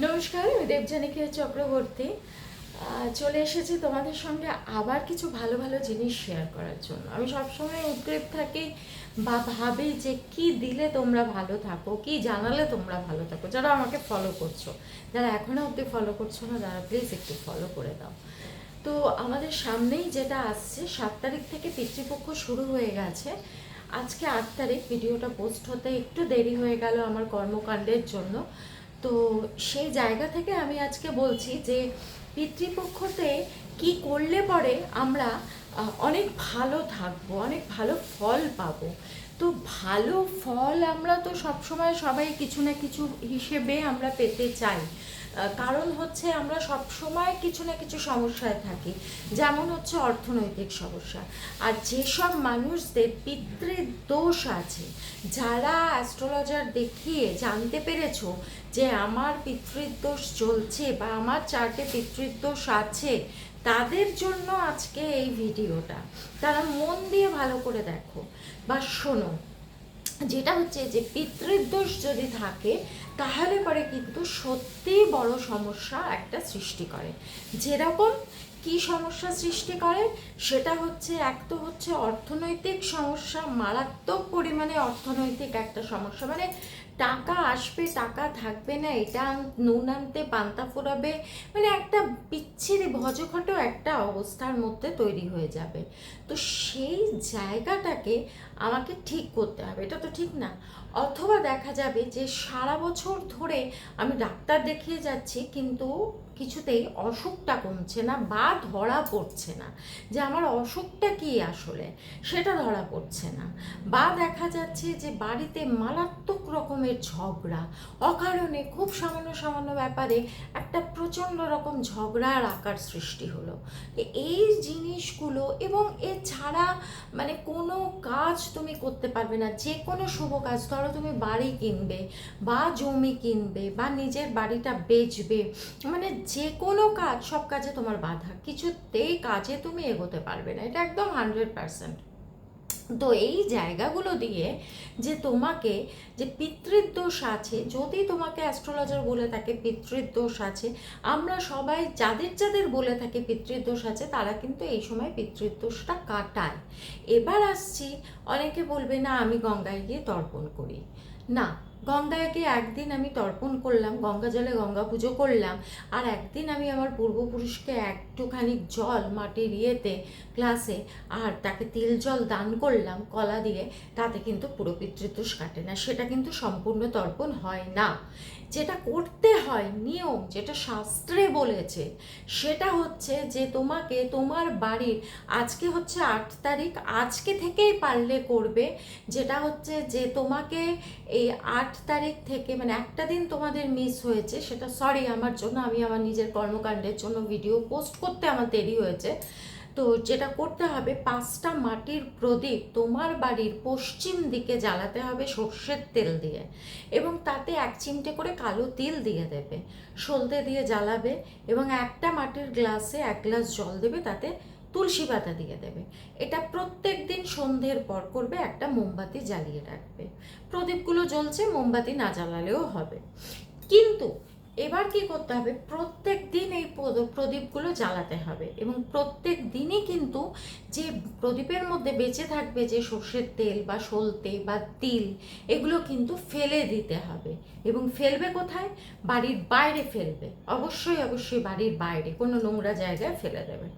নমস্কার, আমি দেবজানিকা চক্রবর্তী। চলে এসেছি তোমাদের সঙ্গে আবার কিছু ভালো ভালো জিনিস শেয়ার করার জন্য। আমি সবসময় উদ্গ্রীব থাকি বা ভাবি যে কি দিলে তোমরা ভালো থাকো, কি জানালে তোমরা ভালো থাকো। যারা আমাকে ফলো করছ, যারা এখনও অবধি ফলো করছ না, তারা প্লিজ একটু ফলো করে দাও। তো আমাদের সামনেই যেটা আসছে, সাত তারিখ থেকে পিতৃপক্ষ শুরু হয়ে গেছে। আজকে আট তারিখ, ভিডিওটা পোস্ট হতে একটু দেরি হয়ে গেল আমার কর্মকাণ্ডের জন্য। তো সেই জায়গা থেকে আমি আজকে বলছি যে পিতৃপক্ষতে কি করলে পরে আমরা অনেক ভালো থাকব, অনেক ভালো ফল পাবো। তো ভালো ফল আমরা তো সবসময় সবাই কিছু না কিছু হিসেবে আমরা পেতে চাই। কারণ হচ্ছে আমরা সব সময় কিছু না কিছু সমস্যায় থাকি। যেমন হচ্ছে অর্থনৈতিক সমস্যা। আর যেসব মানুষদের পিতৃ দোষ আছে, যারা অ্যাস্ট্রোলজার দেখিয়ে জানতে পেরেছ যে আমার পিতৃদোষ চলছে বা আমার চার্টে পিতৃদোষ আছে, তাদের জন্য আজকে এই ভিডিওটা। তারা মন দিয়ে ভালো করে দেখো বা শোনো। যেটা হচ্ছে যে পিতৃদোষ যদি থাকে, তাহলে পরে কিন্তু সত্যি বড় সমস্যা একটা সৃষ্টি করে। যেরকম কি সমস্যা সৃষ্টি করে? সেটা হচ্ছে, এক তো হচ্ছে অর্থনৈতিক সমস্যা, মারাত্মক পরিমাণে অর্থনৈতিক একটা সমস্যা। মানে টাকা আসবে, টাকা থাকবে না, এটা নুন আনতে পান্তা ফোরাবে মানে একটা বিচ্ছিরি ভজঘট একটা অবস্থার মধ্যে তৈরি হয়ে যাবে। তো সেই জায়গাটাকে আমাকে ঠিক করতে হবে, এটা তো ঠিক না। অথবা দেখা যাবে যে সারা বছর ধরে আমি ডাক্তার দেখিয়ে যাচ্ছি, কিন্তু কিছুতেই অসুখটা কমছে না বা ধরা পড়ছে না। যে আমার অসুখটা কি আসলে? সেটা ধরা পড়ছে না। বা দেখা যাচ্ছে যে বাড়িতে মারাত্মক রকমের ঝগড়া। অকারণে খুব সামান্য সামান্য ব্যাপারে একটা প্রচণ্ড রকম ঝগড়ার আকার সৃষ্টি হলো। এই জিনিসগুলো এবং এছাড়া মানে কোনো কাজ তুমি করতে পারবে না, যে কোনো শুভ কাজ, ধরো তুমি বাড়ি কিনবে বা জমি কিনবে বা নিজের বাড়িটা বেচবে মানে যে কোনো কাজ, সব কাজে তোমার বাধা। কিছুতেই কাজে তুমি এগোতে পারবে না, এটা একদম হান্ড্রেড পারসেন্ট তো এই জায়গাগুলো দিয়ে যে তোমাকে, যে পিতৃদোষ আছে, যদি তোমাকে অ্যাস্ট্রোলজার বলে থাকে পিতৃদোষ আছে, আমরা সবাই যাদের যাদের বলে থাকে পিতৃদোষ আছে, তারা কিন্তু এই সময় পিতৃদোষটা কাটায়। এবার আসছি, অনেকে বলবে, না, আমি গঙ্গায় গিয়ে তর্পণ করি। না গঙ্গায় গিয়ে একদিন আমি তর্পণ করলাম, গঙ্গা জলে গঙ্গা পুজো করলাম, আর একদিন আমি আমার পূর্বপুরুষকে একটুখানি জল মাটির ইয়েতে, গ্লাসে, আর তাকে তিল জল দান করলাম, কলা দিয়ে, তাতে কিন্তু পুরো পিতৃতোষ কাটে না। সেটা কিন্তু সম্পূর্ণ তর্পণ হয় না। যেটা করতে হয়, নিয়ম যেটা শাস্ত্রে বলেছে, সেটা হচ্ছে যে তোমাকে তোমার বাড়ির, আজকে হচ্ছে আট তারিখ, আজকে থেকেই পারলে করবে, যেটা হচ্ছে যে তোমাকে এই আট তারিখ থেকে মানে একটা দিন তোমাদের মিস হয়েছে, সেটা সরি আমার জন্য, আমি আমার নিজের কর্মকাণ্ডের জন্য ভিডিও পোস্ট করতে আমার দেরি হয়েছে তো যেটা করতে হবে, পাঁচটা মাটির প্রদীপ তোমার বাড়ির পশ্চিম দিকে জ্বালাতে হবে সর্ষের তেল দিয়ে এবং তাতে এক চিমটে করে কালো তিল দিয়ে দেবে। সলতে দিয়ে জ্বালাবে এবং একটা মাটির গ্লাসে এক গ্লাস জল দেবে, তাতে তুলসী পাতা দিয়ে দেবে। এটা প্রত্যেক দিন সন্ধ্যের পর করবে, একটা মোমবাতি জ্বালিয়ে রাখবে। প্রদীপগুলো জ্বলছে, মোমবাতি না জ্বালালেও হবে। কিন্তু এবার কি করতে হবে? প্রত্যেক দিন এই প্রদ- প্রদীপগুলো জ্বালাতে হবে এবং প্রত্যেক দিনই কিন্তু যে প্রদীপের মধ্যে বেঁচে থাকবে যে সর্ষের তেল বা সলতে বা তিল, এগুলো কিন্তু ফেলে দিতে হবে। এবং ফেলবে কোথায়? বাড়ির বাইরে ফেলবে। অবশ্যই অবশ্যই বাড়ির বাইরে, কোনো নোংরা জায়গায় ফেলে দেবে।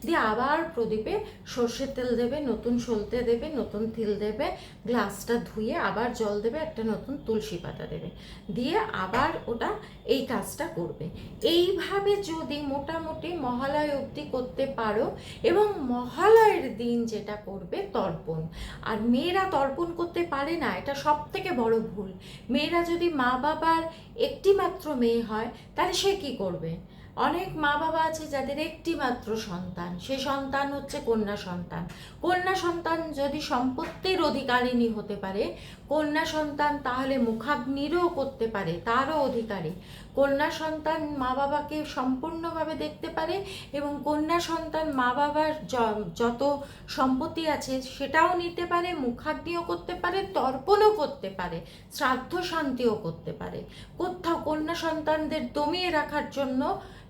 দিয়ে আবার প্রদীপে সর্ষের তেল দেবে, নতুন সলতে দেবে, নতুন তিল দেবে, গ্লাসটা ধুয়ে আবার জল দেবে, একটা নতুন তুলসী পাতা দেবে। দিয়ে আবার ওটা এই কাজটা করবে। এইভাবে যদি মোটামুটি মহালয় অবধি করতে পারো এবং মহালয়ের দিন যেটা করবে তর্পণ। আর মেয়েরা তর্পণ করতে পারে না, এটা সব থেকে বড় ভুল। মেয়েরা যদি মা বাবার একটি মাত্র মেয়ে হয়, তাহলে সে কি করবে? অনেক মা বাবা আছে যাদের একটি মাত্র সন্তান, সে সন্তান হচ্ছে কন্যা সন্তান। কন্যা সন্তান যদি সম্পত্তির অধিকারিণী হতে পারে, কন্যা সন্তান তাহলে মুখাগ্নিরও করতে পারে, তারও অধিকারী। কন্যা সন্তান মা বাবাকে সম্পূর্ণভাবে দেখতে পারে এবং কন্যা সন্তান মা বাবার যত সম্পত্তি আছে সেটাও নিতে পারে, মুখাগ্নিও করতে পারে, তর্পণও করতে পারে, শ্রাদ্ধ শান্তিও করতে পারে। কোথাও কন্যা সন্তানদের দমিয়ে রাখার জন্য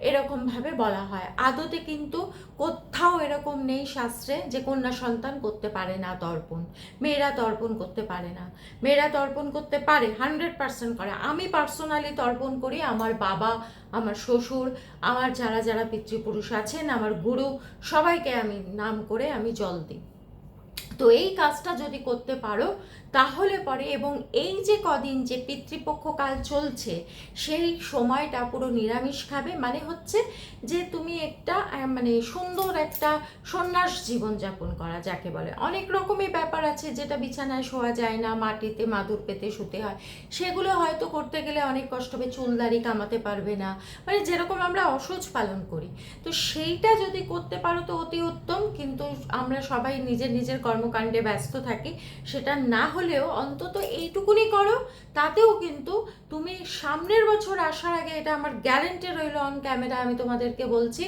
এরকমভাবে বলা হয়। আদতে কিন্তু কোথাও এরকম নেই শাস্ত্রে যে কন্যা সন্তান করতে পারে না তর্পণ। মেয়েরা তর্পণ করতে পারে না। মেয়েরা তর্পণ করতে পারে হান্ড্রেড পার্সেন্ট করে। আমি পার্সোনালি তর্পণ করি আমার বাবা, আমার শ্বশুর, আমার যারা যারা পিতৃপুরুষ আছেন, আমার গুরু, সবাইকে আমি নাম করে আমি জল দিই। তো এই কাজটা যদি করতে পারো, তাহলে পরে এবং এই যে কদিন যে পিতৃপক্ষ কাল চলছে, সেই সময়টা পুরো নিরামিষ খাবে। মানে হচ্ছে যে তুমি একটা মানে সুন্দর একটা সন্ন্যাস জীবনযাপন করা যাকে বলে। অনেক রকমের ব্যাপার আছে যেটা বিছানায় শোয়া যায় না, মাটিতে মাদুর পেতে শুতে হয়। সেগুলো হয়তো করতে গেলে অনেক কষ্ট হবে চুলদারি কামাতে পারবে না। মানে যেরকম আমরা অসহ্য পালন করি। তো সেইটা যদি করতে পারো তো অতি উত্তম, কিন্তু আমরা সবাই নিজের নিজের কর্মকাণ্ডে ব্যস্ত থাকি, সেটা না হলেও অন্তত এইটুকুনি করো, তাতেও কিন্তু তুমি সামনের বছর আসার আগে এটা আমার গ্যারেন্টি রইল অন ক্যামেরা আমি তোমাদেরকে বলছি,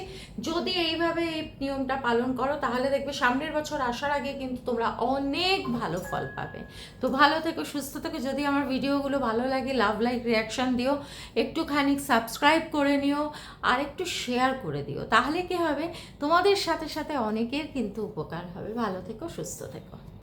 যদি এইভাবে এই নিয়মটা পালন করো, তাহলে দেখবে সামনের বছর আসার আগে কিন্তু তোমরা অনেক ভালো ফল পাবে। তো ভালো থেকো, সুস্থ থেকো, যদি আমার ভিডিওগুলো ভালো লাগে লাভ লাইক রিয়াকশান দিও, একটুখানি সাবস্ক্রাইব করে নিও, আর একটু শেয়ার করে দিও, তাহলে কি হবে? তোমাদের সাথে সাথে অনেকের কিন্তু উপকার হবে। ভালো থেকো, সুস্থ থেকো